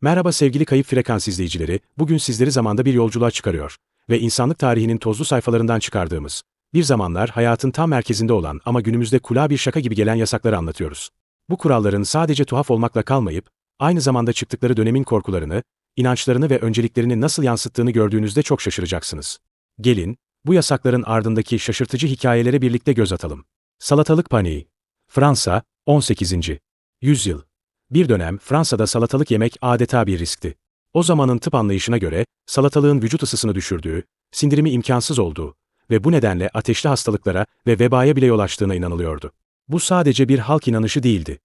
Merhaba sevgili kayıp frekans izleyicileri, bugün sizleri zamanda bir yolculuğa çıkarıyor ve insanlık tarihinin tozlu sayfalarından çıkardığımız, bir zamanlar hayatın tam merkezinde olan ama günümüzde kulağa bir şaka gibi gelen yasakları anlatıyoruz. Bu kuralların sadece tuhaf olmakla kalmayıp, aynı zamanda çıktıkları dönemin korkularını, inançlarını ve önceliklerini nasıl yansıttığını gördüğünüzde çok şaşıracaksınız. Gelin, bu yasakların ardındaki şaşırtıcı hikayelere birlikte göz atalım. Salatalık paniği. Fransa, 18. yüzyıl. Bir dönem Fransa'da salatalık yemek adeta bir riskti. O zamanın tıp anlayışına göre salatalığın vücut ısısını düşürdüğü, sindirimi imkansız olduğu ve bu nedenle ateşli hastalıklara ve vebaya bile yol açtığına inanılıyordu. Bu sadece bir halk inanışı değildi.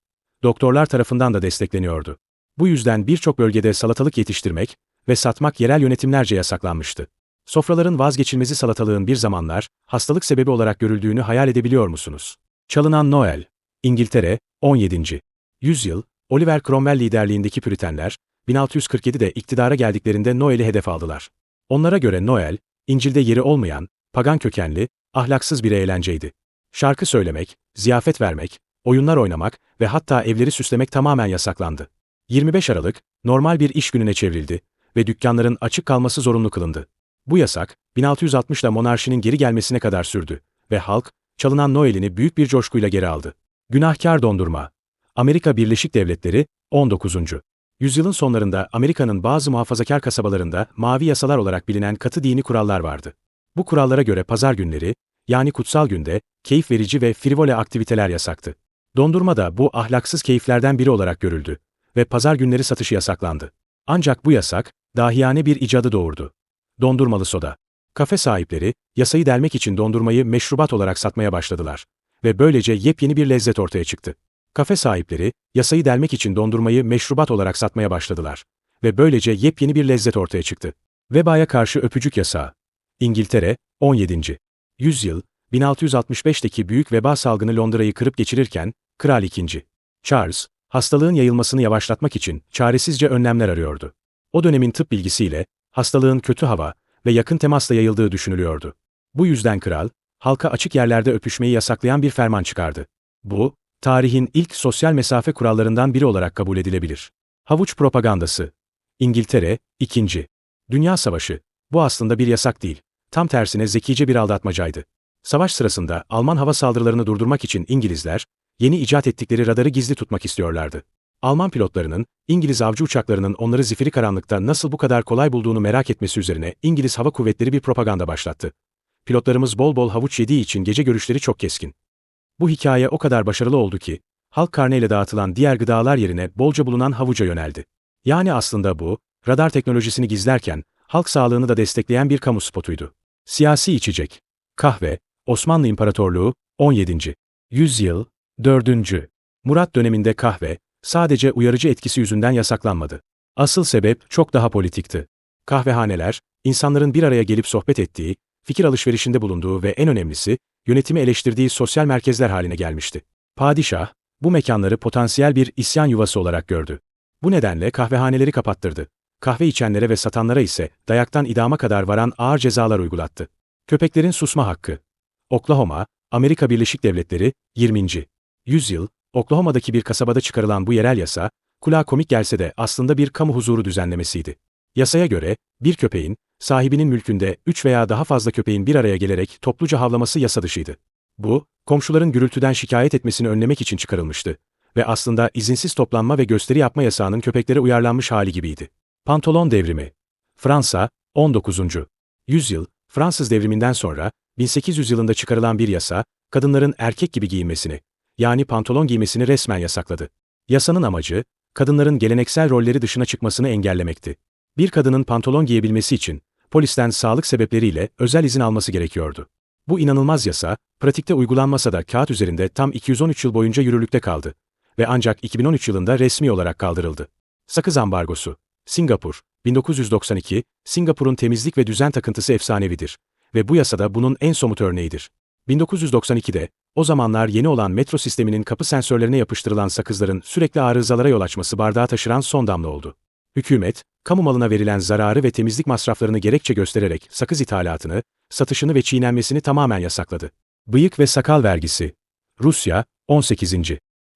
Doktorlar tarafından da destekleniyordu. Bu yüzden birçok bölgede salatalık yetiştirmek ve satmak yerel yönetimlerce yasaklanmıştı. Sofraların vazgeçilmezi salatalığın bir zamanlar hastalık sebebi olarak görüldüğünü hayal edebiliyor musunuz? Çalınan Noel, İngiltere, 17. yüzyıl, Oliver Cromwell liderliğindeki Püritenler, 1647'de iktidara geldiklerinde Noel'i hedef aldılar. Onlara göre Noel, İncil'de yeri olmayan, pagan kökenli, ahlaksız bir eğlenceydi. Şarkı söylemek, ziyafet vermek, oyunlar oynamak ve hatta evleri süslemek tamamen yasaklandı. 25 Aralık, normal bir iş gününe çevrildi ve dükkanların açık kalması zorunlu kılındı. Bu yasak, 1660'da monarşinin geri gelmesine kadar sürdü ve halk, çalınan Noel'ini büyük bir coşkuyla geri aldı. Günahkar dondurma. Amerika Birleşik Devletleri, 19. Yüzyılın sonlarında Amerika'nın bazı muhafazakar kasabalarında mavi yasalar olarak bilinen katı dini kurallar vardı. Bu kurallara göre pazar günleri, yani kutsal günde, keyif verici ve frivole aktiviteler yasaktı. Dondurma da bu ahlaksız keyiflerden biri olarak görüldü ve pazar günleri satışı yasaklandı. Ancak bu yasak, dahiyane bir icadı doğurdu. Dondurmalı soda. Kafe sahipleri, yasayı delmek için dondurmayı meşrubat olarak satmaya başladılar ve böylece yepyeni bir lezzet ortaya çıktı. Kafe sahipleri, yasayı delmek için dondurmayı meşrubat olarak satmaya başladılar ve böylece yepyeni bir lezzet ortaya çıktı. Vebaya karşı öpücük yasağı. İngiltere, 17. yüzyıl, 1665'teki büyük veba salgını Londra'yı kırıp geçirirken, Kral II. Charles, hastalığın yayılmasını yavaşlatmak için çaresizce önlemler arıyordu. O dönemin tıp bilgisiyle, hastalığın kötü hava ve yakın temasla yayıldığı düşünülüyordu. Bu yüzden kral, halka açık yerlerde öpüşmeyi yasaklayan bir ferman çıkardı. Bu, tarihin ilk sosyal mesafe kurallarından biri olarak kabul edilebilir. Havuç propagandası. İngiltere, 2. Dünya Savaşı. Bu aslında bir yasak değil. Tam tersine zekice bir aldatmacaydı. Savaş sırasında Alman hava saldırılarını durdurmak için İngilizler, yeni icat ettikleri radarı gizli tutmak istiyorlardı. Alman pilotlarının, İngiliz avcı uçaklarının onları zifiri karanlıkta nasıl bu kadar kolay bulduğunu merak etmesi üzerine İngiliz Hava Kuvvetleri bir propaganda başlattı. Pilotlarımız bol bol havuç yediği için gece görüşleri çok keskin. Bu hikaye o kadar başarılı oldu ki, halk karneyle dağıtılan diğer gıdalar yerine bolca bulunan havuca yöneldi. Yani aslında bu, radar teknolojisini gizlerken, halk sağlığını da destekleyen bir kamu spotuydu. Siyasi içecek. Kahve, Osmanlı İmparatorluğu, 17. yüzyıl, 4. Murat döneminde kahve, sadece uyarıcı etkisi yüzünden yasaklanmadı. Asıl sebep çok daha politikti. Kahvehaneler, insanların bir araya gelip sohbet ettiği, fikir alışverişinde bulunduğu ve en önemlisi, yönetimi eleştirdiği sosyal merkezler haline gelmişti. Padişah, bu mekanları potansiyel bir isyan yuvası olarak gördü. Bu nedenle kahvehaneleri kapattırdı. Kahve içenlere ve satanlara ise dayaktan idama kadar varan ağır cezalar uygulattı. Köpeklerin susma hakkı. Oklahoma, Amerika Birleşik Devletleri, 20. yüzyıl, Oklahoma'daki bir kasabada çıkarılan bu yerel yasa, kulağa komik gelse de aslında bir kamu huzuru düzenlemesiydi. Yasaya göre, bir köpeğin, sahibinin mülkünde üç veya daha fazla köpeğin bir araya gelerek topluca havlaması yasa dışıydı. Bu, komşuların gürültüden şikayet etmesini önlemek için çıkarılmıştı ve aslında izinsiz toplanma ve gösteri yapma yasağının köpeklere uyarlanmış hali gibiydi. Pantolon devrimi. Fransa, 19. yüzyıl, Fransız devriminden sonra 1800 yılında çıkarılan bir yasa, kadınların erkek gibi giyinmesini, yani pantolon giymesini resmen yasakladı. Yasanın amacı, kadınların geleneksel rolleri dışına çıkmasını engellemekti. Bir kadının pantolon giyebilmesi için, polisten sağlık sebepleriyle özel izin alması gerekiyordu. Bu inanılmaz yasa, pratikte uygulanmasa da kağıt üzerinde tam 213 yıl boyunca yürürlükte kaldı ve ancak 2013 yılında resmi olarak kaldırıldı. Sakız ambargosu. Singapur, 1992, Singapur'un temizlik ve düzen takıntısı efsanevidir ve bu yasada bunun en somut örneğidir. 1992'de, o zamanlar yeni olan metro sisteminin kapı sensörlerine yapıştırılan sakızların sürekli arızalara yol açması bardağı taşıran son damla oldu. Hükümet, kamu malına verilen zararı ve temizlik masraflarını gerekçe göstererek sakız ithalatını, satışını ve çiğnenmesini tamamen yasakladı. Bıyık ve sakal vergisi. Rusya, 18.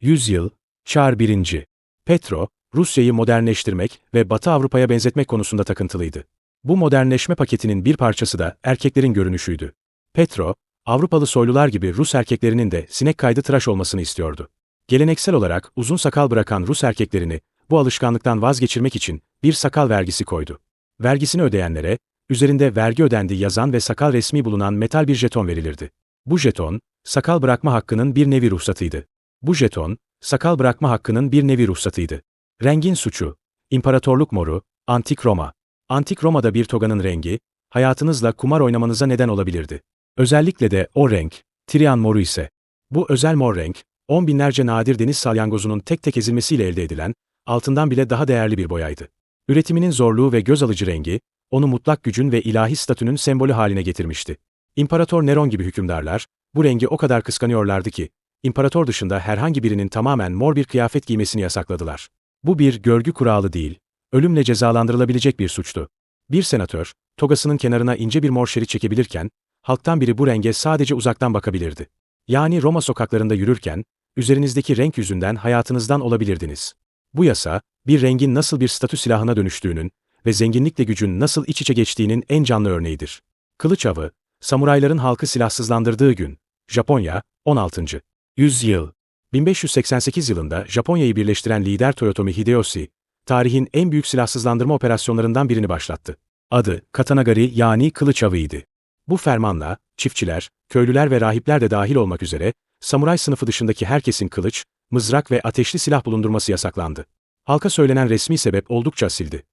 yüzyıl, Çar 1. Petro, Rusya'yı modernleştirmek ve Batı Avrupa'ya benzetmek konusunda takıntılıydı. Bu modernleşme paketinin bir parçası da erkeklerin görünüşüydü. Petro, Avrupalı soylular gibi Rus erkeklerinin de sinek kaydı tıraş olmasını istiyordu. Geleneksel olarak uzun sakal bırakan Rus erkeklerini bu alışkanlıktan vazgeçirmek için bir sakal vergisi koydu. Vergisini ödeyenlere, üzerinde vergi ödendi yazan ve sakal resmi bulunan metal bir jeton verilirdi. Bu jeton, sakal bırakma hakkının bir nevi ruhsatıydı. Bu jeton, sakal bırakma hakkının bir nevi ruhsatıydı. Rengin suçu, İmparatorluk moru, Antik Roma. Antik Roma'da bir toganın rengi, hayatınızla kumar oynamanıza neden olabilirdi. Özellikle de o renk, Trian moru ise. Bu özel mor renk, on binlerce nadir deniz salyangozunun tek tek ezilmesiyle elde edilen, altından bile daha değerli bir boyaydı. Üretiminin zorluğu ve göz alıcı rengi, onu mutlak gücün ve ilahi statünün sembolü haline getirmişti. İmparator Neron gibi hükümdarlar, bu rengi o kadar kıskanıyorlardı ki, imparator dışında herhangi birinin tamamen mor bir kıyafet giymesini yasakladılar. Bu bir görgü kuralı değil, ölümle cezalandırılabilecek bir suçtu. Bir senatör, togasının kenarına ince bir mor şerit çekebilirken, halktan biri bu renge sadece uzaktan bakabilirdi. Yani Roma sokaklarında yürürken, üzerinizdeki renk yüzünden hayatınızdan olabilirdiniz. Bu yasa, bir rengin nasıl bir statü silahına dönüştüğünün ve zenginlikle gücün nasıl iç içe geçtiğinin en canlı örneğidir. Kılıç avı, samurayların halkı silahsızlandırdığı gün, Japonya, 16. yüzyıl. 1588 yılında Japonya'yı birleştiren lider Toyotomi Hideyoshi, tarihin en büyük silahsızlandırma operasyonlarından birini başlattı. Adı Katanagari yani kılıç avıydı. Bu fermanla, çiftçiler, köylüler ve rahipler de dahil olmak üzere, samuray sınıfı dışındaki herkesin kılıç, mızrak ve ateşli silah bulundurması yasaklandı. Halka söylenen resmi sebep oldukça asildi.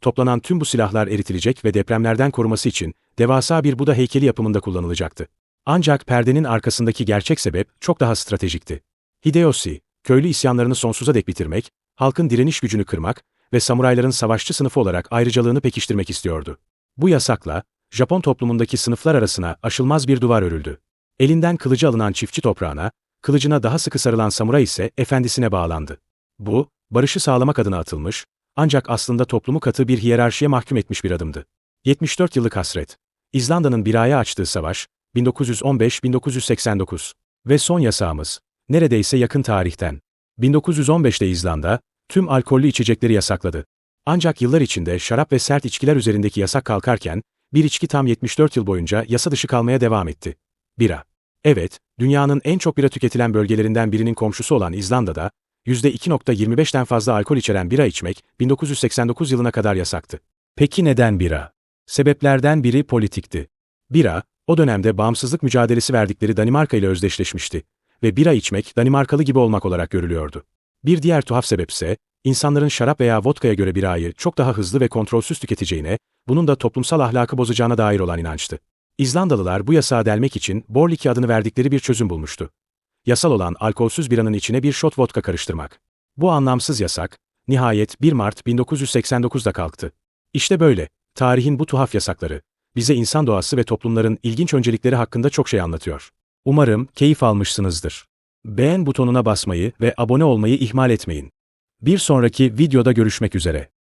Toplanan tüm bu silahlar eritilecek ve depremlerden koruması için devasa bir Buda heykeli yapımında kullanılacaktı. Ancak perdenin arkasındaki gerçek sebep çok daha stratejikti. Hideyoshi, köylü isyanlarını sonsuza dek bitirmek, halkın direniş gücünü kırmak ve samurayların savaşçı sınıfı olarak ayrıcalığını pekiştirmek istiyordu. Bu yasakla, Japon toplumundaki sınıflar arasına aşılmaz bir duvar örüldü. Elinden kılıcı alınan çiftçi toprağına, kılıcına daha sıkı sarılan samuray ise efendisine bağlandı. Bu, barışı sağlamak adına atılmış, ancak aslında toplumu katı bir hiyerarşiye mahkum etmiş bir adımdı. 74 yıllık hasret. İzlanda'nın bir aya açtığı savaş, 1915-1989 ve son yasağımız, neredeyse yakın tarihten. 1915'te İzlanda, tüm alkollü içecekleri yasakladı. Ancak yıllar içinde şarap ve sert içkiler üzerindeki yasak kalkarken, bir içki tam 74 yıl boyunca yasa dışı kalmaya devam etti. Bira. Evet, dünyanın en çok bira tüketilen bölgelerinden birinin komşusu olan İzlanda'da, %2.25'ten fazla alkol içeren bira içmek 1989 yılına kadar yasaktı. Peki neden bira? Sebeplerden biri politikti. Bira, o dönemde bağımsızlık mücadelesi verdikleri Danimarka ile özdeşleşmişti ve bira içmek Danimarkalı gibi olmak olarak görülüyordu. Bir diğer tuhaf sebep ise, insanların şarap veya vodkaya göre birayı çok daha hızlı ve kontrolsüz tüketeceğine, bunun da toplumsal ahlakı bozacağına dair olan inançtı. İzlandalılar bu yasağı delmek için Borliki adını verdikleri bir çözüm bulmuştu. Yasal olan alkolsüz biranın içine bir shot vodka karıştırmak. Bu anlamsız yasak, nihayet 1 Mart 1989'da kalktı. İşte böyle, tarihin bu tuhaf yasakları, bize insan doğası ve toplumların ilginç öncelikleri hakkında çok şey anlatıyor. Umarım keyif almışsınızdır. Beğen butonuna basmayı ve abone olmayı ihmal etmeyin. Bir sonraki videoda görüşmek üzere.